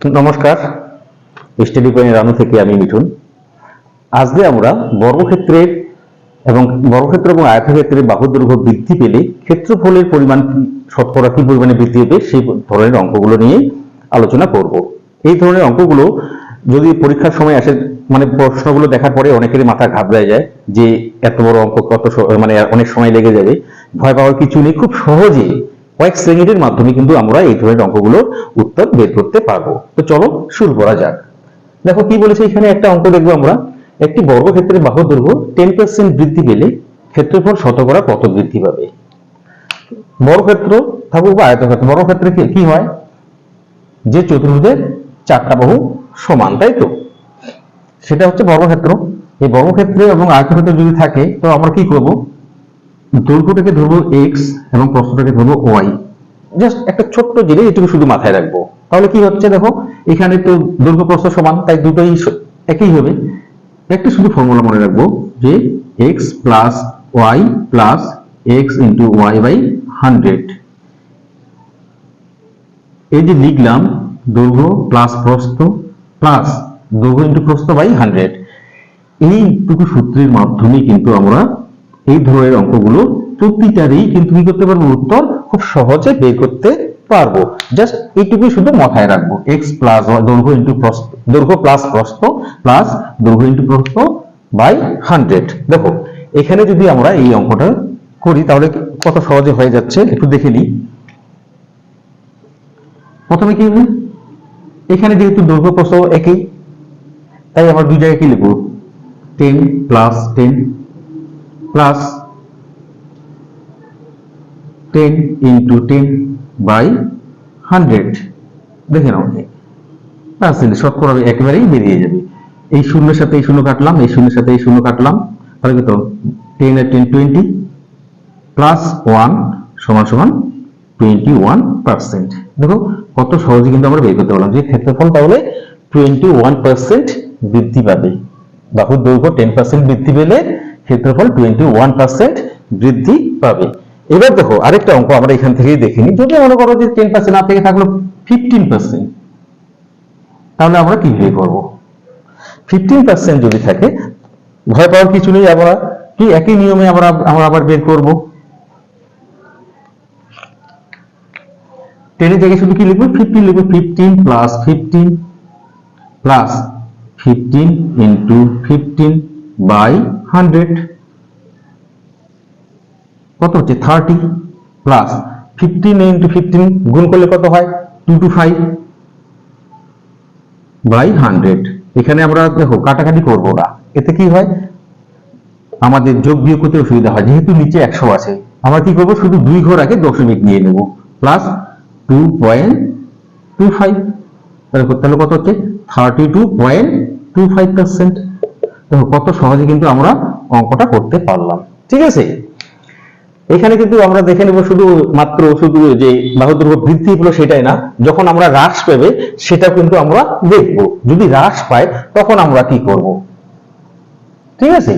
নমস্কার। Study point Ranu থেকে আমি মিঠুন। আজকে আমরা বর্গক্ষেত্রের এবং বর্গক্ষেত্র এবং আয়তক্ষেত্রে বাহু দৈর্ঘ্য বৃদ্ধি পেলে ক্ষেত্রফলের পরিমাণ শতকরা কি পরিমাণে বৃদ্ধি হবে সেই ধরনের অঙ্কগুলো নিয়ে আলোচনা করব। এই ধরনের অঙ্কগুলো যদি পরীক্ষার সময় আসে মানে প্রশ্নগুলো দেখার পরে অনেকেরই মাথা ঘাবড়ায় যায় যে এত বড় অঙ্ক কত মানে অনেক সময় লেগে যাবে। ভয় পাওয়ার কিছু নেই। খুব সহজে কয়েক সেকেন্ডের মাধ্যমে কিন্তু আমরা এই ধরনের অঙ্কগুলোর উত্তর বের করতে পারব। তো চলো শুরু করা যাক। দেখো কি বলেছে এখানে একটা অঙ্ক দেখব আমরা। একটি বর্গক্ষেত্রের বাহু দৈর্ঘ্য টেন পার্সেন্ট বৃদ্ধি পেলে ক্ষেত্রফল শতকরা কত বৃদ্ধি পাবে? বর্গক্ষেত্র থাকুক বা আয়তক্ষেত্র, বর্গক্ষেত্রে কি হয়? যে চতুর্ভুজের চারটা বাহু সমান, তাই তো? সেটা হচ্ছে বর্গক্ষেত্র। এই বর্গক্ষেত্রে এবং আয়তক্ষেত্র যদি থাকে, তো আমরা কি করব? দৈর্ঘ্যটাকে ধরবো এক্স এবং প্রস্থটাকে ধরবো ওয়াই জাস্ট একটা ছোট্ট জিনিস এটুকু শুধু মাথায় রাখব। তাহলে কি হচ্ছে দেখো, এখানে তো দৈর্ঘ্য প্রস্থ সমান, তাই দুটোই একই হবে। একটা শুধু ফর্মুলা মনে রাখব যে X plus Y plus X into Y by hundred এই যে লিখলাম দৈর্ঘ্য প্লাস প্রস্থ প্লাস দৈর্ঘ্য ইন্টু প্রস্থ বাই হান্ড্রেড এইটুকু সূত্রের মাধ্যমে কিন্তু আমরা এই ধরনের অঙ্কগুলো প্রতিটারই কিন্তু কি করতে পারব? উত্তর খুব সহজে বের করতে পারব। জাস্ট এইটুকুই শুধু মাথায় রাখব। এক্স প্লাস দৈর্ঘ্য ইন্টু প্রস্থ, দৈর্ঘ্য প্লাস প্রস্থ প্লাস দৈর্ঘ্য ইন্টু প্রস্থ বাই হান্ড্রেড দেখো, এখানে যদি আমরা এই অঙ্কটা করি, তাহলে কত সহজে হয়ে যাচ্ছে? একটু দেখে নিই। প্রথমে কি হবে? এখানে যেহেতু দৈর্ঘ্য প্রস্থ একই, তাই আমরা দুই জায়গায় কি লিখব? Ten plus ten plus ten into ten by hundred দেখে নাও শতকরা একেবারেই বেরিয়ে যাবে। এই শূন্যের সাথে এই শূন্য কাটলাম, এই শূন্যের সাথে এই শূন্য কাটলাম। তাহলে কত টেন আর টেন টোয়েন্টি প্লাস ওয়ান সমান সমান টোয়েন্টি ওয়ান পার্সেন্ট দেখো, কত সহজে কিন্তু আমরা বের করতে পারলাম। যে ক্ষেত্রফল তাহলে টোয়েন্টি ওয়ান পার্সেন্ট বৃদ্ধি পাবে। বাহুর দৈর্ঘ্য টেন পার্সেন্ট বৃদ্ধি পেলে ক্ষেত্রফল টোয়েন্টি ওয়ান পার্সেন্ট বৃদ্ধি পাবে। এবার দেখো, আরেকটা অঙ্ক আমরা এখান থেকেই দেখিনি। যদি মনে করো যে টেন পার্সেন্ট না থেকে থাকল ফিফটিন পার্সেন্ট তাহলে আমরা কি বের করব? ফিফটিন পার্সেন্ট যদি থাকে, ভয় পাওয়ার কিছু নেই আমরা। কি একই নিয়মে আমরা আমরা আবার বের করব? টেনের জায়গায় শুধু কি লিখব? ফিফটিন লিখব। Fifteen plus fifteen plus fifteen into fifteen by hundred. কত হচ্ছে? Thirty plus fifteen into fifteen গুণ করলে কত হয়? Two two five by hundred. এখানে আমরা দেখো কাটাকাটি করব না এতে কি হয়? আমাদের যোগ বিয়োগ করতে অসুবিধা হয়। যেহেতু নিচে একশো আছে, আমরা কি করব? শুধু দুই ঘর আগে দশমিক নিয়ে নেব। Plus two point two five. তাহলে কত হচ্ছে? Thirty two point two five percent. দেখো কত সহজে কিন্তু আমরা অঙ্কটা করতে পারলাম। ঠিক আছে? এখানে কিন্তু আমরা দেখে নেব শুধু মাত্র শুধু যে বাহুদৈর্ঘ্য বৃদ্ধি হলো সেটাই না, যখন আমরা হ্রাস পাবে সেটা কিন্তু আমরা দেখব। যদি হ্রাস পায়, তখন আমরা কি করব? ঠিক আছে?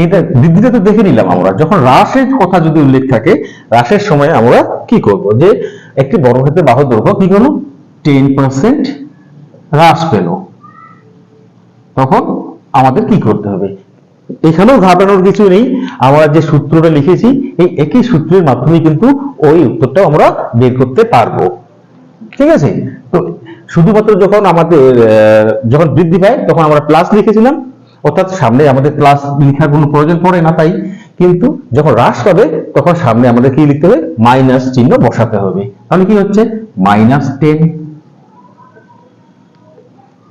এইটা বৃদ্ধিটা তো দেখে নিলাম আমরা। যখন হ্রাসের কথা যদি উল্লেখ থাকে, হ্রাসের সময় আমরা কি করব? যে একটি বর্গক্ষেত্রের বাহু দৈর্ঘ্য কি করল? টেন পার্সেন্ট হ্রাস পেল। তখন আমাদের কি করতে হবে? এখানেও ঘাবড়ানোর কিছু নেই। আমরা যে সূত্রটা লিখেছি, এই একই সূত্রের মাধ্যমে কিন্তু ওই উত্তরটা আমরা বের করতে পারব। ঠিক আছে? তো শুধুমাত্র যখন আমাদের যখন বৃদ্ধি পায়, তখন আমরা প্লাস লিখেছিলাম। অর্থাৎ সামনে আমাদের প্লাস লেখার কোনো প্রয়োজন পড়ে না তাই। কিন্তু যখন হ্রাস পাবে, তখন সামনে আমাদের কি লিখতে হবে? মাইনাস চিহ্ন বসাতে হবে। তাহলে কি হচ্ছে? Minus ten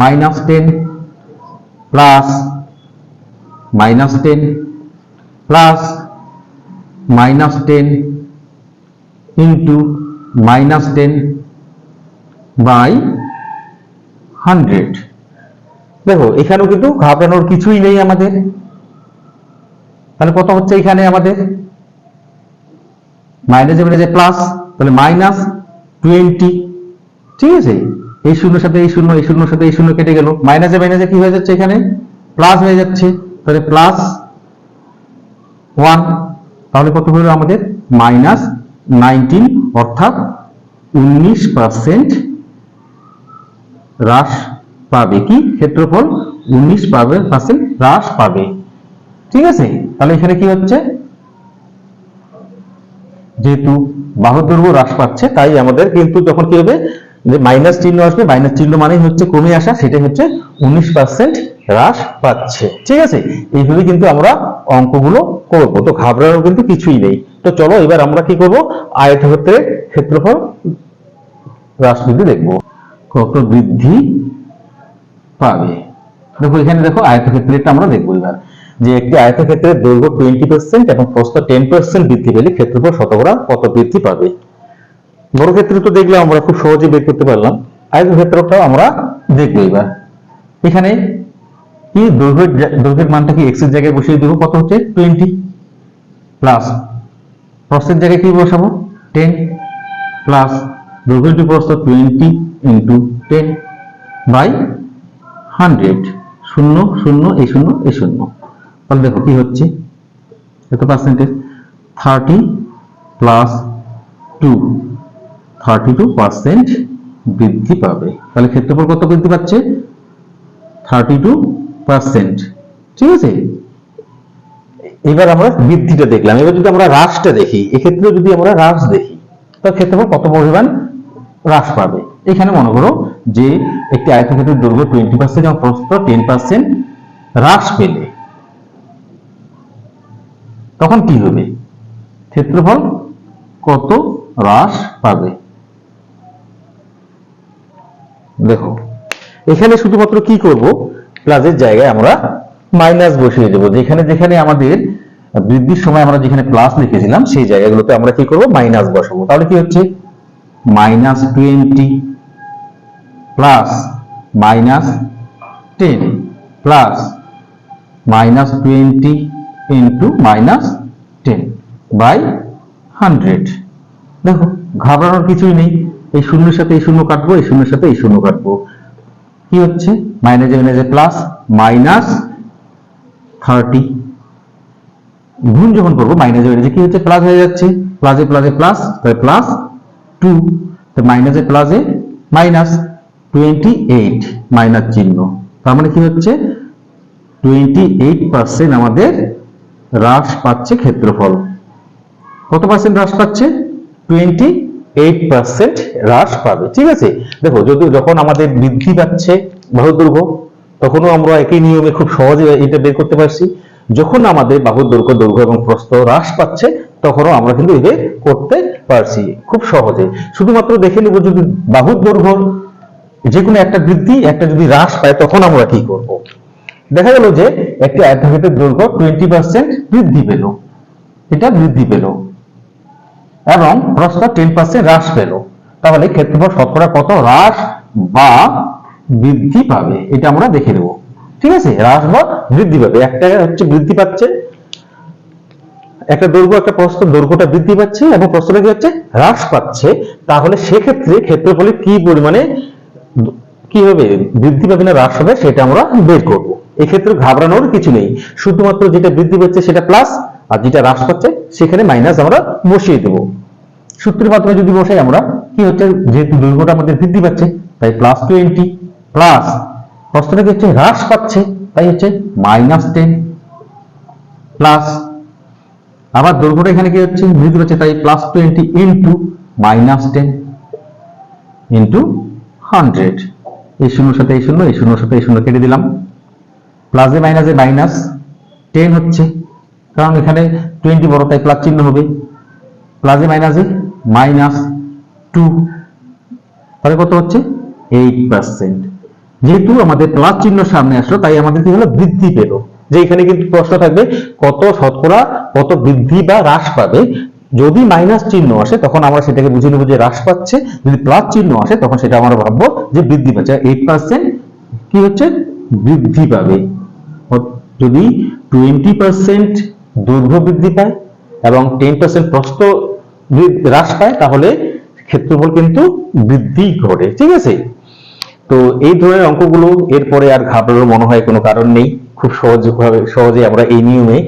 minus ten plus minus ten plus minus ten into minus ten by hundred. দেখো, এখানেও কিন্তু ঘাবড়ানোর কিছুই নেই আমাদের। তাহলে কত হচ্ছে এখানে আমাদের? মাইনাসে মাইনাসে প্লাস, তাহলে মাইনাস টোয়েন্টি। ঠিক আছে? এই শূন্যের সাথে এই শূন্য, এই শূন্যের সাথে এই শূন্য কেটে গেল। মাইনাসে মাইনাসে কি হয়ে যাচ্ছে এখানে? প্লাস হয়ে যাচ্ছে। তাহলে প্লাস ওয়ান। তাহলে কত হলো আমাদের? মাইনাস নাইনটিন, অর্থাৎ উনিশ পার্সেন্ট হ্রাস পাবে কি? ক্ষেত্রফল উনিশ পাবে পার্সেন্ট হ্রাস পাবে। ঠিক আছে? তাহলে এখানে কি হচ্ছে? যেহেতু বাহুর হ্রাস পাচ্ছে, তাই আমাদের কিন্তু যখন কি হবে? যে মাইনাস চিহ্ন আসবে মাইনাস চিহ্ন মানেই হচ্ছে কমে আসা, সেটাই হচ্ছে উনিশ পার্সেন্ট হ্রাস পাচ্ছে। ঠিক আছে? এইভাবে কিন্তু আমরা অঙ্কগুলো করব। তো ঘাবড়ানোর কিন্তু কিছুই নেই। তো চলো, এবার আমরা কি করব? আয়তক্ষেত্রের ক্ষেত্রফল হ্রাস বৃদ্ধি দেখব। কত বৃদ্ধি পাবে? দেখো, এখানে দেখো আয়তক্ষেত্রেরটা আমরা দেখব এবার। যে একটি আয়তক্ষেত্রের দৈর্ঘ্য টোয়েন্টি পার্সেন্ট এবং প্রস্থ টেন পার্সেন্ট বৃদ্ধি পেলে ক্ষেত্রফল শতকরা কত বৃদ্ধি পাবে? বড় ক্ষেত্রে তো দেখলে আমরা খুব সহজে বের করতে পারলাম। আয়তক্ষেত্রটাও আমরা দেখব এবার। এখানে কি দৈর্ঘ্যের দৈর্ঘ্যের মানটা কি এক্সের জায়গায় বসিয়ে দেবো? কত হচ্ছে? টোয়েন্টি প্লাস প্রস্থের জায়গায় কি বসাবো? টেন প্লাস দৈর্ঘ্য ইন্টু প্রস্থ twenty into ten by hundred শূন্য শূন্য, এই শূন্য এই শূন্য। তাহলে দেখো কি হচ্ছে? এত percentage thirty plus two thirty two percent বৃদ্ধি পাবে। তাহলে ক্ষেত্রফল কত বৃদ্ধি পাচ্ছে? থার্টি টু পার্সেন্ট ঠিক আছে? এবার আমরা বৃদ্ধিটা দেখলাম। এবার যদি আমরা হ্রাসটা দেখি, এক্ষেত্রে যদি আমরা হ্রাস দেখি, তাহলে ক্ষেত্রফল কত পরিমাণ? হ্রাস পাবে। এখানে মনে করো যে একটি আয়তক্ষেত্রের দৈর্ঘ্য টোয়েন্টি পার্সেন্ট এবং প্রস্থ টেন পার্সেন্ট হ্রাস পেলে, তখন কি হবে? ক্ষেত্রফল কত হ্রাস পাবে? দেখো, এখানে শুধুমাত্র কি করব? প্লাসের জায়গায় আমরা মাইনাস বসিয়ে দেবো। যেখানে যেখানে আমাদের বৃদ্ধির সময় আমরা যেখানে প্লাস লিখেছিলাম, সেই জায়গাগুলোতে আমরা কি করব? মাইনাস বসাবো। তাহলে কি হচ্ছে? Minus twenty plus minus ten plus minus twenty into minus ten by hundred দেখো, ঘাবড়ানোর কিছুই নেই। এই শূন্যের সাথে এই শূন্য কাটবো, এই শূন্যের সাথে এই শূন্য কাটবো। কি হচ্ছে? মাইনাসে মাইনাসে প্লাস মাইনাস থার্টি গুণ যখন করব মাইনাসে মাইনাসে কি হচ্ছে? প্লাস হয়ে যাচ্ছে। প্লাসে প্লাসে প্লাস তাহলে প্লাস টু মাইনাসে প্লাসে মাইনাস টোয়েন্টি এইট মাইনাস চিহ্ন। তার মানে কি হচ্ছে? টোয়েন্টি এইট পার্সেন্ট আমাদের হ্রাস পাচ্ছে ক্ষেত্রফল। কত পার্সেন্ট হ্রাস পাচ্ছে? টোয়েন্টি এইট পার্সেন্ট হ্রাস পাবে, ঠিক আছে? দেখো, যদি যখন আমাদের বৃদ্ধি পাচ্ছে বাহুর দৈর্ঘ্য তখনও আমরা একই নিয়মে খুব সহজে এটা বের করতে পারছি। যখন আমাদের বাহুর দৈর্ঘ্য দৈর্ঘ্য এবং প্রস্থ হ্রাস পাচ্ছে, তখনও আমরা কিন্তু এটা করতে পারছি, খুব সহজে। শুধুমাত্র দেখে নেব যদি বাহুর যে কোনো একটা বৃদ্ধি, একটা যদি হ্রাস পায়, তখন আমরা কি করব? দেখা গেল যে, একটি আয়তক্ষেত্রের দৈর্ঘ্য টোয়েন্টি পার্সেন্ট বৃদ্ধি পেল। এটা বৃদ্ধি পেল। এবং প্রস্থ টেন পার্সেন্ট হ্রাস পেল। তাহলে ক্ষেত্রফল শতকরা কত? হ্রাস বা বৃদ্ধি পাবে? এটা আমরা দেখে নেব। ঠিক আছে? হ্রাস বা বৃদ্ধি পাবে। একটা হচ্ছে বৃদ্ধি পাচ্ছে, একটা দৈর্ঘ্য, একটা প্রস্থ, দৈর্ঘ্যটা বৃদ্ধি পাচ্ছে এবং প্রস্থটা কি হচ্ছে? হ্রাস পাচ্ছে। তাহলে সেক্ষেত্রে ক্ষেত্রফলে কি পরিমাণে কি হবে? বৃদ্ধি পাবে না, হ্রাস হবে, সেটা আমরা বের করব। এক্ষেত্রে ঘাবড়ানোর কিছু নেই। শুধুমাত্র যেটা বৃদ্ধি পাচ্ছে সেটা প্লাস আর যেটা হ্রাস পাচ্ছে সেখানে মাইনাস আমরা বসিয়ে দেব। সূত্রের মাধ্যমে যদি বসাই, আমরা কি হচ্ছে? যেহেতু দৈর্ঘ্যটা আমাদের বৃদ্ধি পাচ্ছে, তাই প্লাস টোয়েন্টি প্লাস প্রশ্নটা কি হচ্ছে? হ্রাস পাচ্ছে, তাই হচ্ছে মাইনাস টেন প্লাস আবার দৈর্ঘ্যটা এখানে কি হচ্ছে? বৃদ্ধি পাচ্ছে, তাই plus twenty into minus ten into hundred এই শূন্যর সাথে এই শূন্য, এই শূন্যর সাথে এই শূন্য কেটে দিলাম। প্লাসে মাইনাসে মাইনাস টেন হচ্ছে। কারণ এখানে টোয়েন্টি বড় তাই প্লাস চিহ্ন হবে। প্লাসে মাইনাসে মাইনাস টু তাহলে কত হচ্ছে? এইট পার্সেন্ট যেহেতু আমাদের প্লাস চিহ্ন সামনে আসলো, তাই আমাদের কি হলো? বৃদ্ধি পেল। যে এখানে কিন্তু প্রশ্ন থাকবে, কত শতকরা, কত বৃদ্ধি বা হ্রাস পাবে? যদি মাইনাস চিহ্ন আসে, তখন আমরা সেটাকে বুঝে নেব যে হ্রাস পাচ্ছে। যদি প্লাস চিহ্ন আসে, তখন সেটা আমরা ভাববো যে বৃদ্ধি পাচ্ছে। এইট পার্সেন্ট কি হচ্ছে? বৃদ্ধি পাবে। যদি টোয়েন্টি পার্সেন্ট দৈর্ঘ্য বৃদ্ধি পায় এবং টেন পার্সেন্ট প্রস্ত হ্রাস পায়, তাহলে ক্ষেত্রফল কিন্তু বৃদ্ধি ঘটে, ঠিক আছে? তো এই ধরনের অঙ্কগুলো এরপরে আর ঘাবড়ানোর মনে হয় কোনো কারণ নেই। খুব সহজ সহজে আমরা এই নিয়মে